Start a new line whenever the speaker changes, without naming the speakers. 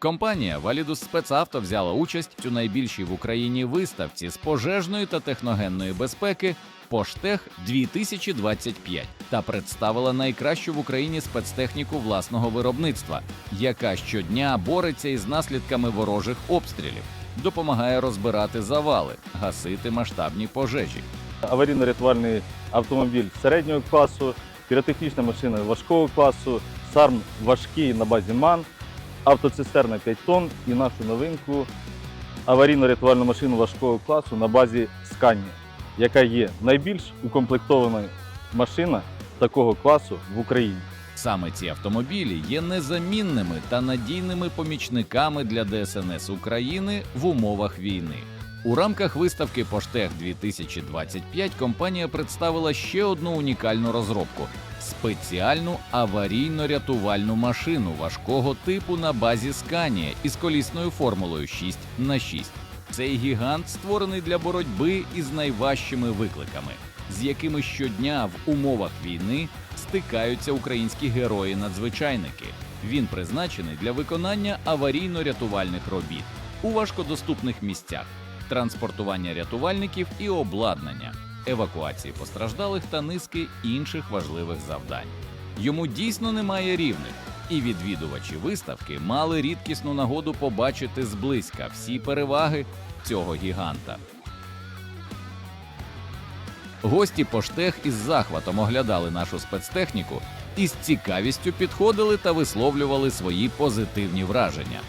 Компанія Validus Спецавто взяла участь у найбільшій в Україні виставці з пожежної та техногенної безпеки Поштех 2025 та представила найкращу в Україні спецтехніку власного виробництва, яка щодня бореться із наслідками ворожих обстрілів, допомагає розбирати завали, гасити масштабні пожежі.
аварійно-рятувальний автомобіль середнього класу, піротехнічна машина важкого класу, САРМ важкий на базі МАН, автоцистерна 5 тонн і нашу новинку аварійно-рятувальну машину важкого класу на базі Scania, яка є найбільш укомплектована машина такого класу в Україні.
Саме ці автомобілі є незамінними та надійними помічниками для ДСНС України в умовах війни. У рамках виставки Поштех 2025 компанія представила ще одну унікальну розробку спеціальну аварійно-рятувальну машину важкого типу на базі Scania із колісною формулою 6 на 6 Цей гігант створений для боротьби із найважчими викликами, з якими щодня в умовах війни стикаються українські герої-надзвичайники. Він призначений для виконання аварійно-рятувальних робіт у важкодоступних місцях, транспортування рятувальників і обладнання, евакуації постраждалих та низки інших важливих завдань. Йому дійсно немає рівних, і відвідувачі виставки мали рідкісну нагоду побачити зблизька всі переваги цього гіганта. Гості поштех із захватом оглядали нашу спецтехніку і з цікавістю підходили та висловлювали свої позитивні враження.